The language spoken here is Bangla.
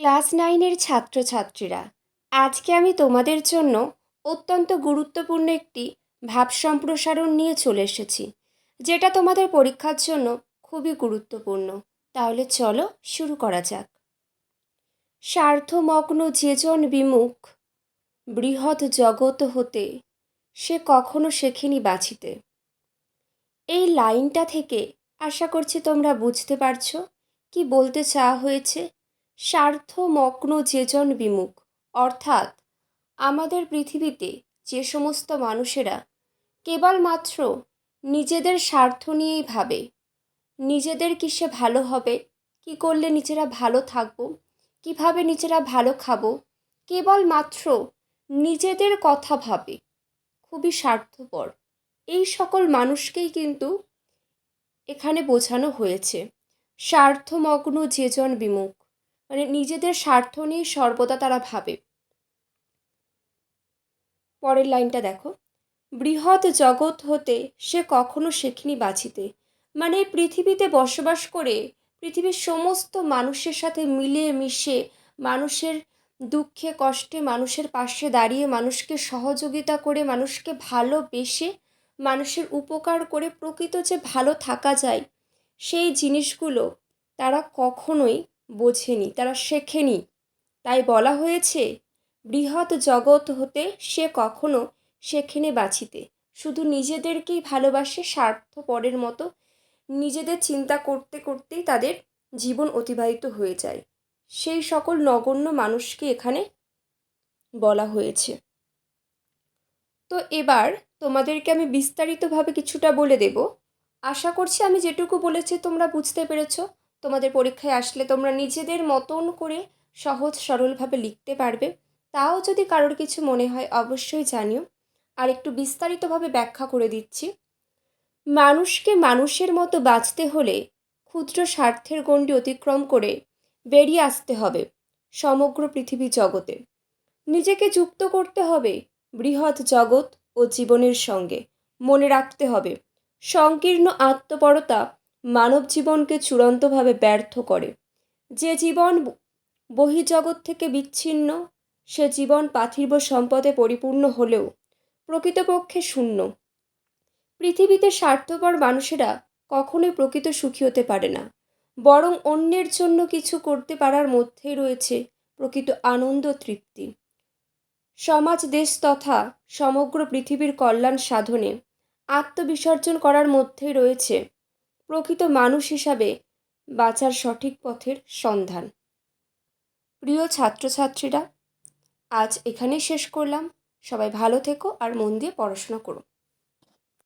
ক্লাস নাইনের ছাত্রছাত্রীরা, আজকে আমি তোমাদের জন্য অত্যন্ত গুরুত্বপূর্ণ একটি ভাব সম্প্রসারণ নিয়ে চলে এসেছি, যেটা তোমাদের পরীক্ষার জন্য খুবই গুরুত্বপূর্ণ। তাহলে চলো শুরু করা যাক। স্বার্থমগ্ন যেজন বিমুখ, বৃহৎ জগৎ হতে সে কখনো শেখেনি বাঁচিতে। এই লাইনটা থেকে আশা করছি তোমরা বুঝতে পারছ, কি বলতে চাওয়া হয়েছে স্বার্থমগ্ন যেজন বিমুখ। অর্থাৎ আমাদের পৃথিবীতে যে সমস্ত মানুষেরা কেবলমাত্র নিজেদের স্বার্থ নিয়েই ভাবে, নিজেদের কিসে ভালো হবে, কি করলে নিজেরা ভালো থাকব, কীভাবে নিজেরা ভালো খাব, কেবলমাত্র নিজেদের কথা ভাবে, খুবই স্বার্থপর। এই সকল মানুষকেই কিন্তু এখানে বোঝানো হয়েছে। স্বার্থমগ্ন যেজন বিমুখ। মানে নিজেদের স্বার্থ নিয়ে সর্বদা তারা ভাবে। পরের লাইনটা দেখো। বৃহৎ জগৎ হতে সে কখনো শেখেনি বাঁচিতে। মানে পৃথিবীতে বসবাস করে পৃথিবীর সমস্ত মানুষের সাথে মিলে মিশে মানুষের দুঃখে কষ্টে মানুষের পাশে দাঁড়িয়ে মানুষকে সহযোগিতা করে মানুষকে ভালোবেসে মানুষের উপকার করে প্রকৃত যে ভালো থাকা যায়, সেই জিনিসগুলো তারা কখনোই বোঝেনি, তারা শেখেনি। তাই বলা হয়েছে, বৃহৎ জগৎ হতে সে কখনো শেখেনি বাঁচিতে। শুধু নিজেদেরকেই ভালোবাসে স্বার্থপরের মতো, নিজেদের চিন্তা করতে করতেই তাদের জীবন অতিবাহিত হয়ে যায়। সেই সকল নগণ্য মানুষকে এখানে বলা হয়েছে। তো এবার তোমাদেরকে আমি বিস্তারিতভাবে কিছুটা বলে দেব। আশা করছি আমি যেটুকু বলেছি তোমরা বুঝতে পেরেছ। তোমাদের পরীক্ষায় আসলে তোমরা নিজেদের মতন করে সহজ সরলভাবে লিখতে পারবে। তাও যদি কারোর কিছু মনে হয় অবশ্যই জানিও। আর একটু বিস্তারিতভাবে ব্যাখ্যা করে দিচ্ছি। মানুষকে মানুষের মতো বাঁচতে হলে ক্ষুদ্র স্বার্থের গণ্ডি অতিক্রম করে বেরিয়ে আসতে হবে সমগ্র পৃথিবী জগতে। নিজেকে যুক্ত করতে হবে বৃহৎ জগৎ ও জীবনের সঙ্গে। মনে রাখতে হবে, সংকীর্ণ আত্মপরতা মানব জীবনকে চূড়ান্তভাবে ব্যর্থ করে। যে জীবন বহির্জগৎ থেকে বিচ্ছিন্ন, সে জীবন পার্থিব সম্পদে পরিপূর্ণ হলেও প্রকৃতপক্ষে শূন্য। পৃথিবীতে স্বার্থপর মানুষেরা কখনোই প্রকৃত সুখী হতে পারে না। বরং অন্যের জন্য কিছু করতে পারার মধ্যেই রয়েছে প্রকৃত আনন্দ তৃপ্তি। সমাজ, দেশ তথা সমগ্র পৃথিবীর কল্যাণ সাধনে আত্মবিসর্জন করার মধ্যেই রয়েছে প্রকৃত মানুষ হিসাবে বাঁচার সঠিক পথের সন্ধান। প্রিয় ছাত্রছাত্রীরা, আজ এখানেই শেষ করলাম। সবাই ভালো থেকো আর মন দিয়ে পড়াশোনা করো।